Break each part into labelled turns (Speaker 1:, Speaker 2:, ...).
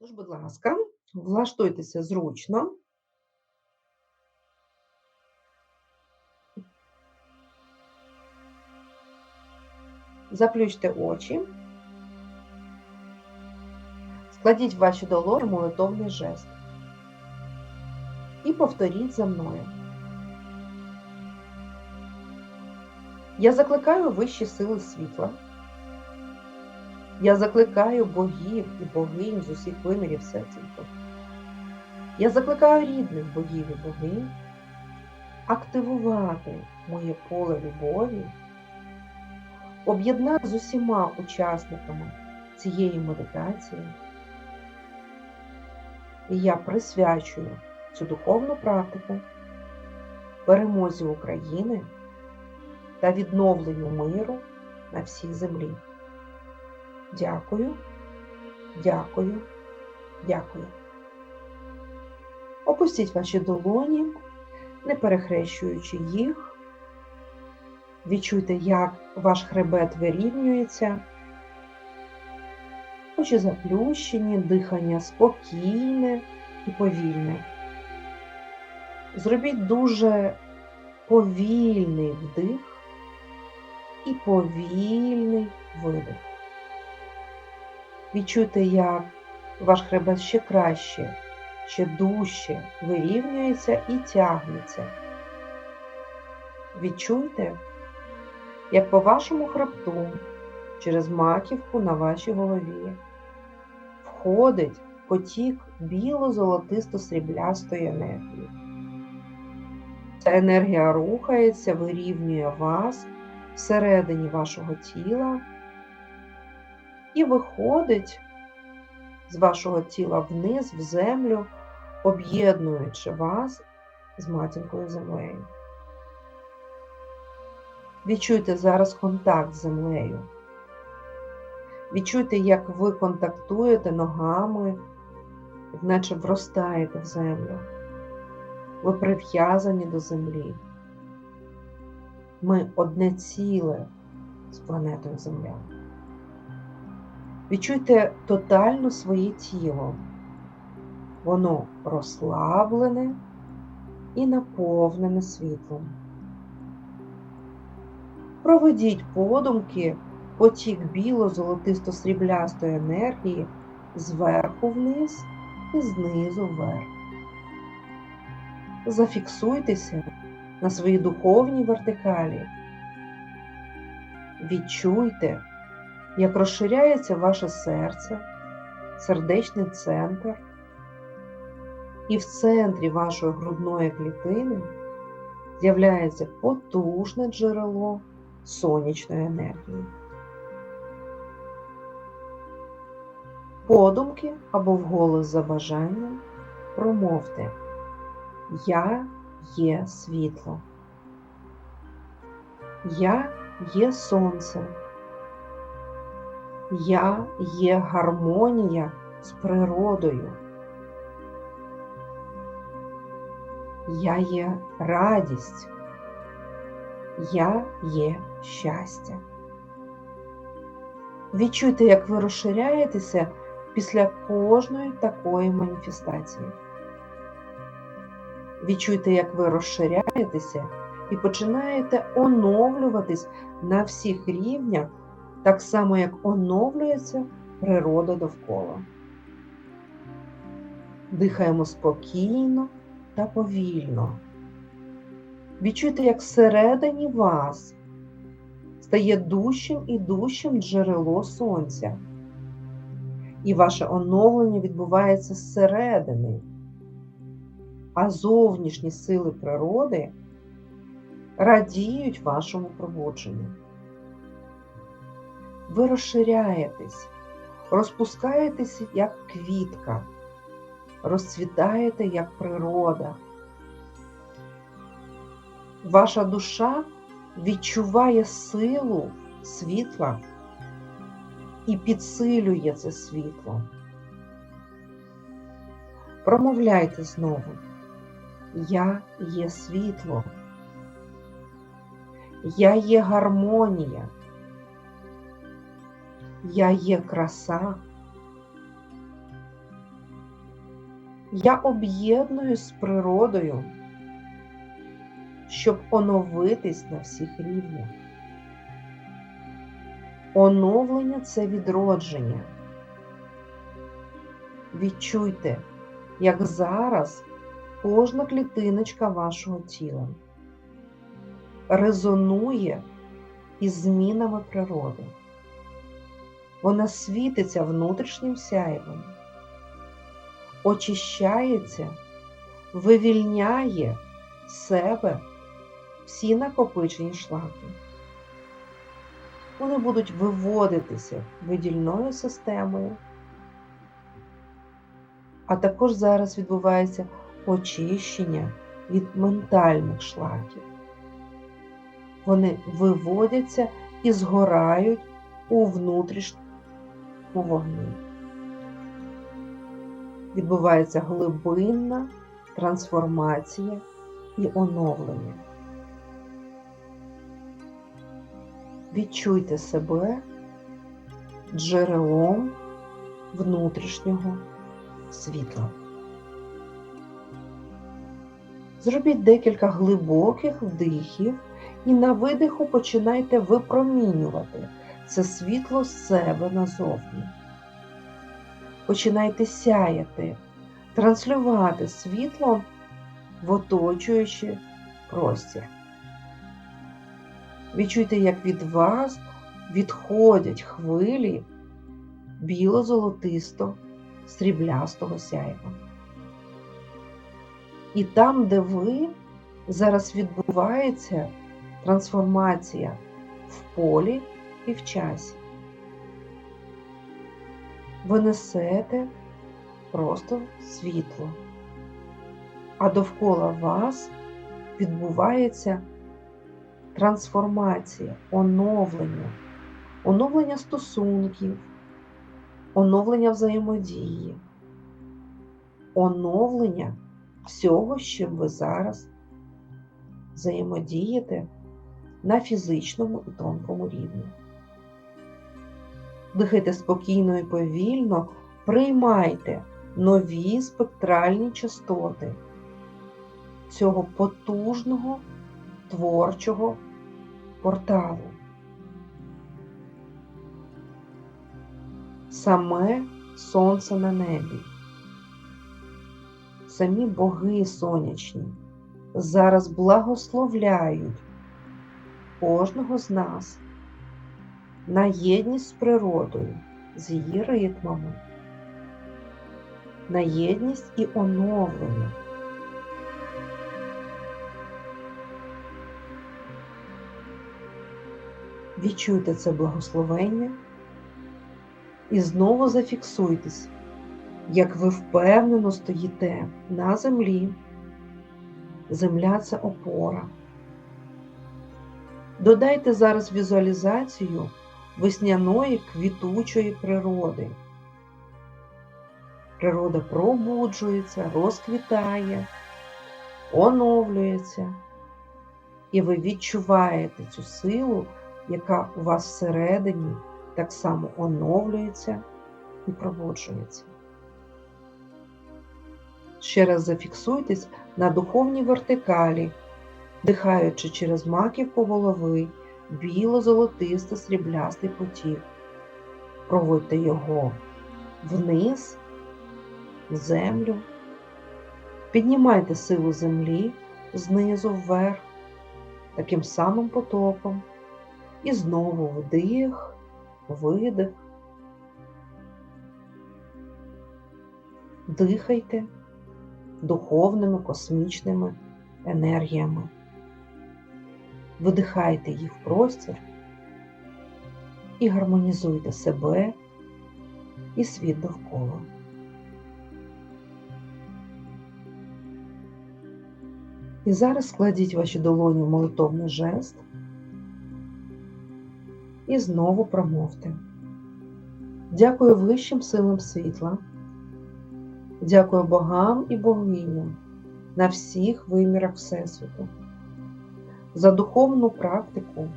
Speaker 1: Тож, будь ласка, влаштуйтеся зручно. Заплющте очі. Складіть ваші долоні в молитовний жест. І повторіть за мною. Я закликаю вищі сили світла. Я закликаю богів і богинь з усіх вимірів всесвіту. Я закликаю рідних богів і богинь активувати моє поле любові, об'єднати з усіма учасниками цієї медитації. І я присвячую цю духовну практику перемозі України та відновленню миру на всій землі. Дякую, дякую, дякую. Опустіть ваші долоні, не перехрещуючи їх. Відчуйте, як ваш хребет вирівнюється. Очі заплющені, дихання спокійне і повільне. Зробіть дуже повільний вдих і повільний видих. Відчуйте, як ваш хребет ще краще, ще дужче вирівнюється і тягнеться. Відчуйте, як по вашому хребту через маківку на вашій голові входить потік біло-золотисто-сріблястої енергії. Ця енергія рухається, вирівнює вас всередині вашого тіла і виходить з вашого тіла вниз, в землю, об'єднуючи вас з матінкою землею. Відчуйте зараз контакт з землею. Відчуйте, як ви контактуєте ногами, наче вростаєте в землю. Ви прив'язані до землі. Ми одне ціле з планетою Земля. Відчуйте тотально своє тіло. Воно розслаблене і наповнене світлом. Проведіть подумки потік біло-золотисто-сріблястої енергії зверху вниз і знизу вверх. Зафіксуйтеся на своїй духовній вертикалі. Відчуйте, як розширяється ваше серце, сердечний центр, і в центрі вашої грудної клітини з'являється потужне джерело сонячної енергії. Подумки або вголос за бажанням промовте Я є світло. Я є сонце. Я є гармонія з природою. Я є радість. Я є щастя. Відчуйте, як ви розширяєтеся після кожної такої маніфестації. Відчуйте, як ви розширяєтеся і починаєте оновлюватись на всіх рівнях, так само, як оновлюється природа довкола. Дихаємо спокійно та повільно. Відчуйте, як всередині вас стає дужчим і дужчим джерело сонця. І ваше оновлення відбувається зсередини, а зовнішні сили природи радіють вашому пробудженню. Ви розширяєтесь, розпускаєтесь як квітка, розцвітаєте як природа. Ваша душа відчуває силу світла і підсилює це світло. Промовляйте знову. Я є світло. Я є гармонія. Я є краса. Я об'єднуюсь з природою, щоб оновитись на всіх рівнях. Оновлення це відродження. Відчуйте, як зараз кожна клітиночка вашого тіла резонує із змінами природи. Вона світиться внутрішнім сяйвом, очищається, вивільняє себе всі накопичені шлаки. Вони будуть виводитися видільною системою, а також зараз відбувається очищення від ментальних шлаків. Вони виводяться і згорають у внутрішньому вогні. Відбувається глибинна трансформація і оновлення. Відчуйте себе джерелом внутрішнього світла. Зробіть декілька глибоких вдихів і на видиху починайте випромінювати це світло з себе назовні. Починайте сяяти, транслювати світло в оточуючий простір. Відчуйте, як від вас відходять хвилі біло-золотисто сріблястого сяйва. І там, де ви, зараз відбувається трансформація в полі і в часі. Ви несете просто світло, а довкола вас відбувається трансформація, оновлення, оновлення стосунків, оновлення взаємодії, оновлення всього, з чим ви зараз взаємодієте на фізичному і тонкому рівні. Дихайте спокійно і повільно, приймайте нові спектральні частоти цього потужного творчого порталу. Саме сонце на небі, самі боги сонячні зараз благословляють кожного з нас на єдність з природою, з її ритмами, на єдність і оновлення. Відчуйте це благословення і знову зафіксуйтесь, як ви впевнено стоїте на землі. Земля це опора. Додайте зараз візуалізацію весняної квітучої природи. Природа пробуджується, розквітає, оновлюється, і ви відчуваєте цю силу, яка у вас всередині так само оновлюється і пробуджується. Ще раз зафіксуйтесь на духовній вертикалі дихаючи через маківку голови біло-золотисто сріблястий потік. Проводьте його вниз, в землю, піднімайте силу землі знизу вверх, таким самим потоком. І знову вдих, видих. Дихайте духовними космічними енергіями видихайте їх в простір і гармонізуйте себе і світ довкола. І зараз складіть ваші долоні в молитовний жест і знову промовте. Дякую вищим силам світла, дякую богам і богиням на всіх вимірах Всесвіту за духовну практику,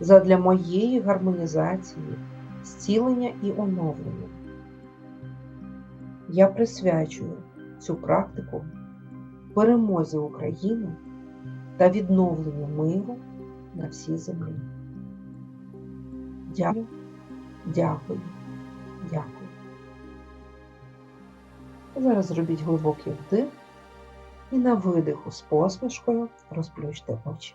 Speaker 1: задля моєї гармонізації, зцілення і оновлення. Я присвячую цю практику перемозі України та відновленню миру на всій землі. Дякую, дякую, дякую. Зараз зробіть глибокий вдих і на видиху з посмішкою розплющте очі.